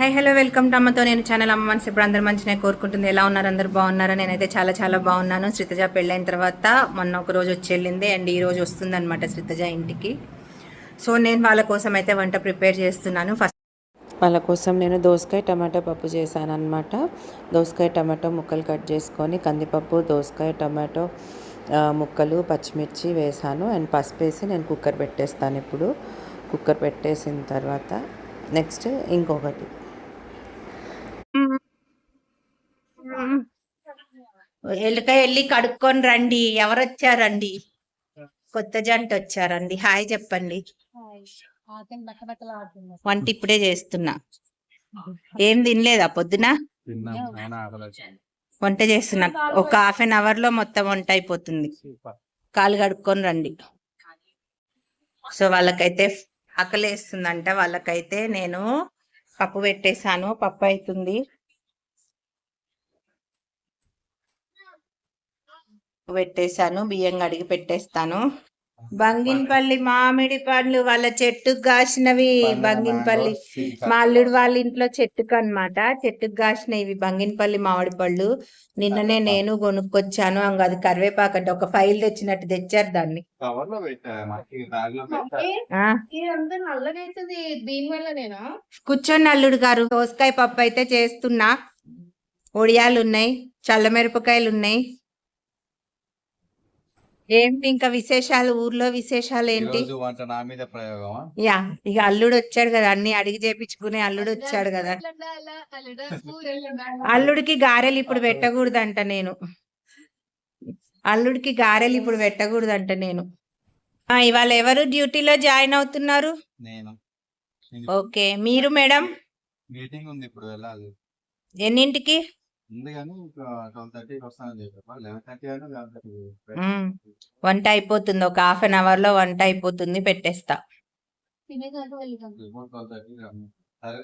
Hi hello welcome to అమ్మతో నేను channel అమ్మ మనసు. ఇప్పుడు అందరు మంచిగా కోరుకుంటుంది. ఎలా ఉన్నారు? అందరు బాగున్నారా? నేనైతే చాలా చాలా బాగున్నాను. శ్రీతజ పెళ్ళైన తర్వాత మొన్న ఒక రోజు వచ్చి వెళ్ళింది. అండ్ ఈ రోజు వస్తుంది అనమాట శ్రీతజ ఇంటికి. సో నేను వాళ్ళ కోసం అయితే వంట ప్రిపేర్ చేస్తున్నాను. ఫస్ట్ వాళ్ళ కోసం నేను దోసకాయ టమాటా పప్పు చేశాను అనమాట దోసకాయ టమాటో ముక్కలు కట్ చేసుకొని కందిపప్పు దోసకాయ టమాటో ముక్కలు పచ్చిమిర్చి వేసాను అండ్ పసుపు వేసి నేను కుక్కర్ పెట్టేస్తాను ఇప్పుడు. కుక్కర్ పెట్టేసిన తర్వాత నెక్స్ట్ ఇంకొకటి. ఎల్లుక వెళ్ళి కడుక్కొని రండి. ఎవరు వచ్చారండి కొత్త జంట వచ్చారండి. హాయ్ చెప్పండి. వంట ఇప్పుడే చేస్తున్నా. ఏం తినలేదా పొద్దున? ఆకలి. వంట చేస్తున్నా. ఒక హాఫ్ అన్ అవర్లో మొత్తం వంట అయిపోతుంది. కాలు కడుక్కొని రండి. సో వాళ్ళకైతే ఆకలేస్తుందంట. వాళ్ళకైతే నేను పప్పు పెట్టేశాను పప్పు అవుతుంది పెట్టేశాను బియ్యం కడిగి పెట్టేస్తాను. బంగినపల్లి మామిడి పండ్లు వాళ్ళ చెట్టుకు కాసినవి బంగినపల్లి మా అల్లుడు వాళ్ళ ఇంట్లో చెట్టుకు అన్నమాట. చెట్టుకు కాసినవి ఇవి బంగినపల్లి మామిడి పళ్ళు నిన్ననే నేను కొనుక్కొచ్చాను. అంగ అది కరివేపాకు అంటే ఒక ఫైల్ తెచ్చినట్టు తెచ్చారు దాన్ని. కూర్చొని అల్లుడు గారు. దోసకాయ పప్పు అయితే చేస్తున్నా. ఒడియాలు ఉన్నాయి చల్లమిరపకాయలు ఉన్నాయి. ఏంటి ఇంకా విశేషాలు? ఊర్లో విశేషాలు ఏంటి ఈరోజు వంట నా మీద ప్రయోగమా? యా ఇక అల్లుడు వచ్చాడు కదా. అన్ని అడిగి చేపించుకునే అల్లుడు వచ్చాడు కదా. అల్లుడికి గారెలు ఇప్పుడు పెట్టకూడదంట నేను. అల్లుడికి గారెలు ఇప్పుడు పెట్టకూడదంట నేను. ఆ, ఇవాళ ఎవరు డ్యూటీలో జాయిన్ అవుతున్నారు? నేను. ఓకే మీరు మేడం? మీటింగ్ ఉంది ఇప్పుడు వెళ్ళాలి. ఎన్నింటికి? ఉంది కానీ ట్వెల్వ్ థర్టీకి వస్తానని చెప్పా లెవెన్ థర్టీ అని లెవెన్ థర్టీ. వంట అయిపోతుంది. ఒక హాఫ్ అన్ అవర్లో వంట అయిపోతుంది. పెట్టేస్తా. తినేదాకా వెళ్తాం ట్వెల్వ్ థర్టీ సరే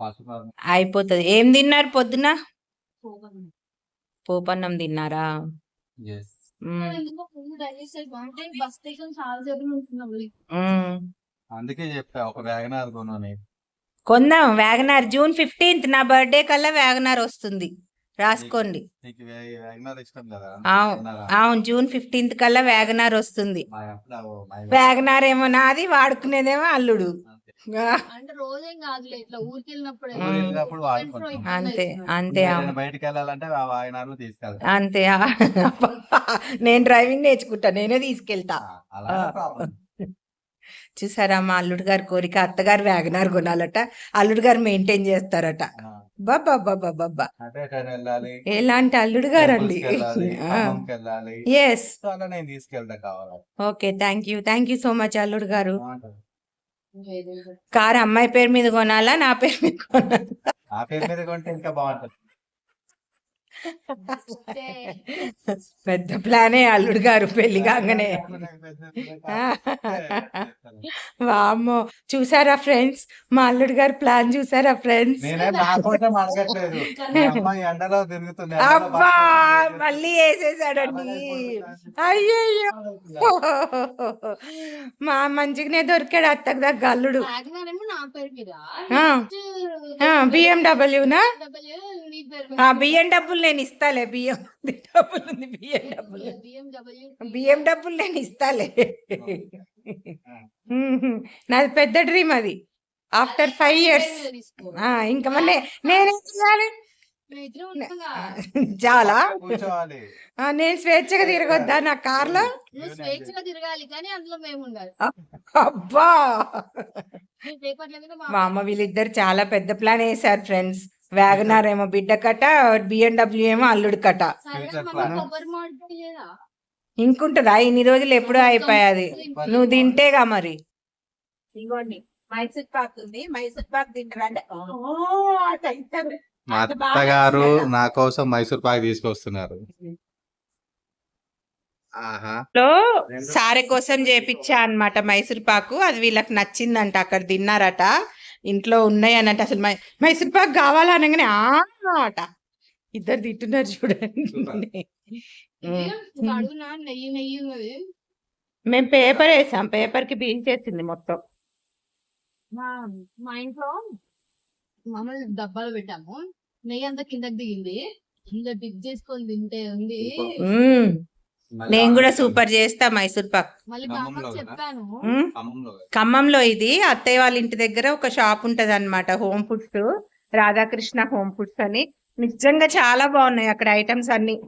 హాఫ్ అన్ అవర్ అయిపోతుంది ఏం తిన్నారు పొద్దున? పోపన్నం. తిన్నారా. అందుకే చెప్పా ఒక వ్యాగనార్ కొనని కొందాం వ్యాగనార్. జూన్ ఫిఫ్టీన్త్ నా బర్త్డే కల్లా వ్యాగనార్ వస్తుంది. రాసుకోండి. అవును. జూన్ ఫిఫ్టీన్త్ కల్లా వ్యాగనార్ వస్తుంది. వ్యాగనార్ ఏమో నాది వాడుకునేదేమో అల్లుడు. అంతే. అంతే అంతే నేను అవును. బయటికి వెళ్ళాలంటే ఆ వాగనార్లు తీసుకెళ్తా అంతే ఆ. నేను డ్రైవింగ్ నేర్చుకుంటా నేనే తీసుకెళ్తా. చూసారా మా అల్లుడు గారి కోరిక? అత్తగారు వ్యాగనార్ కొనాలట అల్లుడు గారు మెయింటైన్ చేస్తారట. బాబా బాబా బాబా ఎలాంటి అల్లుడు ఎస్ తీసుకెళ్తా కావాలి? Okay thank you. Thank you so much అల్లుడు గారు. కార్ అమ్మాయి పేరు మీద కొనాలా నా పేరు మీద కొనాలా? ఆ పేరు మీద కొంటే ఇంకా బాగుంటది. పెద్ద ప్లానే అల్లుడు గారు పెళ్ళి కాగానే. వామ్మో చూసారా ఫ్రెండ్స్? మా అల్లుడు గారు ప్లాన్ చూసారా ఫ్రెండ్స్? అబ్బా మళ్ళీ వేసేసాడండి. అయ్యయ్యో. మా మంచిగానే దొరికాడు అత్తకు దగ్గర అల్లుడు. బిఎండబ్ల్యూనా బియ్యం డబ్బులు నేను ఇస్తాలే బియ్యం డబ్బులు ఉంది బియ్యం డబ్బులు బియ్యం డబ్బులు నేను ఇస్తాలే. నాది పెద్ద డ్రీమ్ అది. ఆఫ్టర్ ఫైవ్ ఇయర్స్ ఇంకా నే- నేనేం చేయాలి? చాలా నేను స్వేచ్ఛగా తిరగొద్దా నా కార్లో? నువ్వు స్వేచ్ఛగా తిరగాలి కానీ అందులో మేము ఉండాలి. అబ్బా! మా మా అమ్మ వీళ్ళిద్దరు చాలా పెద్ద ప్లాన్ వేసారు ఫ్రెండ్స్. వ్యాగనార్ ఏమో బిడ్డ కట బిఎండబ్ల్యూ ఏమో అల్లుడు కట. సరే ఇంకుంటుందా? ఇన్ని రోజులు ఎప్పుడో అయిపోయాది. నువ్వు తింటేగా మరి. ఇదిగోండి మైసూర్ పాక్ ఉంది. మైసూర్ పాక్ తింటారంటే మా అత్తగారు నా కోసం మైసూర్ పాక్ తీసుకొస్తున్నారు. ఆహా. లో సారె కోసం చేపించా అన్నమాట మైసూర్ పాకు. అది వీళ్ళకి నచ్చిందంట అక్కడ తిన్నారట. ఇంట్లో ఉన్నాయి అన్నట్టు అసలు మై- మైసూర్ పాక్ కావాలా అనగానే "ఆ" అట ఇద్దరు తింటున్నారు చూడండి. మేము పేపర్ వేసాం. పేపర్కి బీల్ చేసింది మొత్తం. మా ఇంట్లో మామూలు డబ్బాలు పెట్టాము. నెయ్యి అంతా కిందకి దిగింది. ఇంకా డిప్ చేసుకొని తింటే ఉంది. నేను కూడా సూపర్ చేస్తా మైసూర్ పాక్. ఖమ్మంలో ఇది. అత్తయ్య వాళ్ళ ఇంటి దగ్గర ఒక షాప్ ఉంటది అనమాట home foods. Radhakrishna home foods అని. నిజంగా చాలా బాగున్నాయి అక్కడ ఐటమ్స్ అన్ని.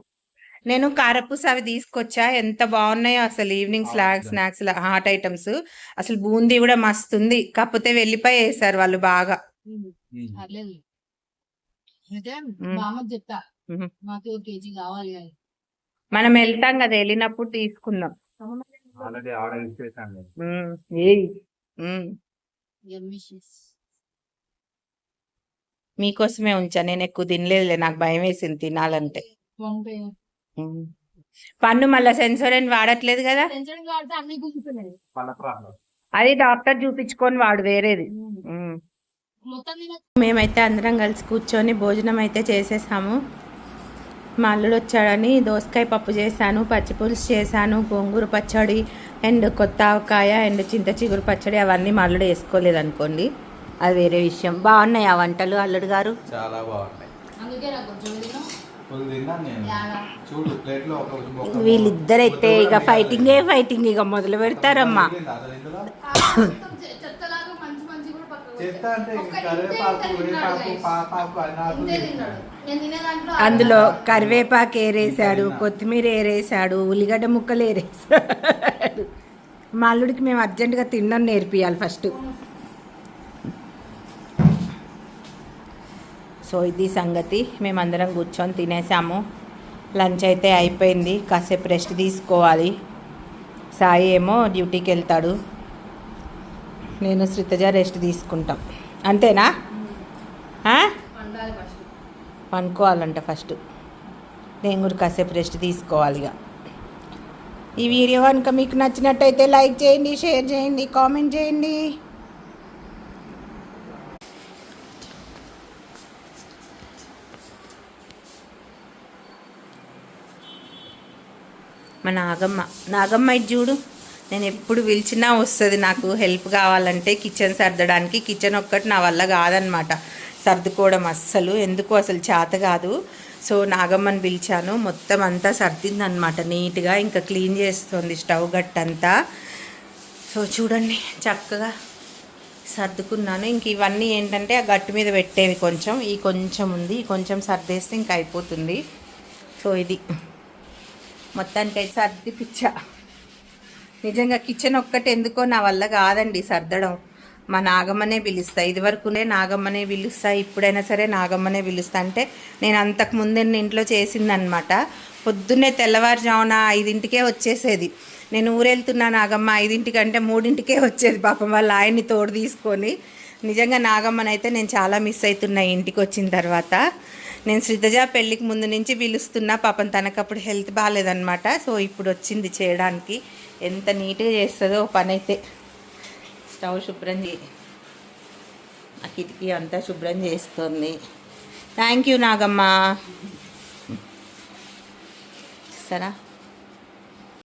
నేను కారపూస అవి తీసుకొచ్చా. ఎంత బాగున్నాయో అసలు evening snacks snacks hot items. అసలు బూందీ కూడా మస్తుంది కాకపోతే వెళ్ళిపోయి వేసారు వాళ్ళు బాగా. చెప్తా. మాకు కేజీ కావాలి మనం వెళ్తాం కదా వెళ్ళినప్పుడు తీసుకుందాం. మీకోసమే ఉంచా నేను ఎక్కువ తినలేదులే నాకు భయం వేసింది తినాలంటే. పన్ను మళ్ళా సెన్సోరెన్ వాడట్లేదు కదా. అది డాక్టర్ చూపించుకొని వాడు వేరేది. మేమైతే అందరం కలిసి కూర్చొని భోజనం అయితే చేసేసాము. మా అల్లుడు వచ్చాడని దోసకాయ పప్పు చేశాను పచ్చిపులుసు చేశాను గోంగూర పచ్చడి అండ్ కొత్త ఆవకాయ అండ్ చింత చిగురు పచ్చడి అవన్నీ మా అల్లుడు వేసుకోలేదు అనుకోండి అది వేరే విషయం. బాగున్నాయి ఆ వంటలు అల్లుడు గారు? చాలా బాగున్నాయి. అందుకే నాకు కొంచెం తిను. ఫుల్ తిన్నాను నేను. యాడా. చూడు ప్లేట్లో ఒక ఒక- వీళ్ళిద్దరైతే ఇక ఫైటింగే ఫైటింగ్ ఇక మొదలు పెడతారమ్మా మిగిలిందా అసలు ఇందులో? చెత్తలాగా మంచి మంచి అంటే కరివేపాకు వేపాకు. పాపాకు అందులో కరివేపాకు ఏరేసాడు కొత్తిమీర ఏరేసాడు ఉల్లిగడ్డ ముక్కలు ఏరేసాడు మా అల్లుడికి మేము అర్జెంటుగా తినడం నేర్పియాలి ఫస్ట్. సో ఇది సంగతి. మేమందరం కూర్చొని తినేసాము. లంచ్ అయితే అయిపోయింది. కాసేపు రెస్ట్ తీసుకోవాలి. సాయి ఏమో డ్యూటీకి వెళ్తాడు. నేను శ్రీతజ రెస్ట్ తీసుకుంటాం. అంతేనా? పండుకోవాలంట ఫస్ట్. ఫస్ట్ నేను కూడా కాసేపు రెస్ట్ తీసుకోవాలి ఇక. ఈ వీడియో కనుక మీకు నచ్చినట్టయితే లైక్ చేయండి షేర్ చేయండి కామెంట్ చేయండి. మా నాగమ్మ. నాగమ్మ ఇది చూడు. నేను ఎప్పుడు పిలిచినా వస్తుంది నాకు హెల్ప్ కావాలంటే కిచెన్ సర్దడానికి. కిచెన్ ఒక్కటి నా వల్ల కాదనమాట సర్దుకోవడం అస్సలు. ఎందుకు? అసలు చేత కాదు. సో నాగమ్మని పిలిచాను. మొత్తం అంతా సర్దిందనమాట నీట్గా ఇంకా క్లీన్ చేస్తుంది స్టవ్ గట్టంతా. సో చూడండి చక్కగా సర్దుకున్నాను. ఇంక ఇవన్నీ ఏంటంటే ఆ గట్టు మీద పెట్టేవి కొంచెం. ఈ కొంచెం ఉంది. ఈ కొంచెం సర్దేస్తే ఇంక అయిపోతుంది. సో ఇది. మొత్తానికి అయితే సర్ది పిచ్చ నిజంగా కిచెన్ ఒక్కటి ఎందుకో నా వల్ల కాదండి సర్దడం. మా నాగమ్మనే పిలుస్తా. ఇదివరకునే నాగమ్మనే పిలుస్తా. ఇప్పుడైనా సరే నాగమ్మనే పిలుస్తా. అంటే నేను అంతకు ముందే ఇంట్లో చేసిందనమాట పొద్దున్నే తెల్లవారుజామున ఐదింటికే వచ్చేసేది. నేను ఊరెళ్తున్నా నాగమ్మ ఐదింటికంటే మూడింటికే వచ్చేది పాపం వాళ్ళ ఆయన్ని తోడు తీసుకొని. నిజంగా నాగమ్మనైతే నేను చాలా మిస్ అవుతున్నా ఇంటికి వచ్చిన తర్వాత. నేను శ్రీతజ పెళ్ళికి ముందు నుంచి పిలుస్తున్నా. పాపం తనకప్పుడు హెల్త్ బాగాలేదనమాట సో ఇప్పుడు వచ్చింది చేయడానికి. ఎంత నీట్గా చేస్తుందో పని అయితే స్టవ్ శుభ్రం చే ఆ కిటికీ అంతా శుభ్రం చేస్తుంది. థ్యాంక్ యూ నాగమ్మ సరా?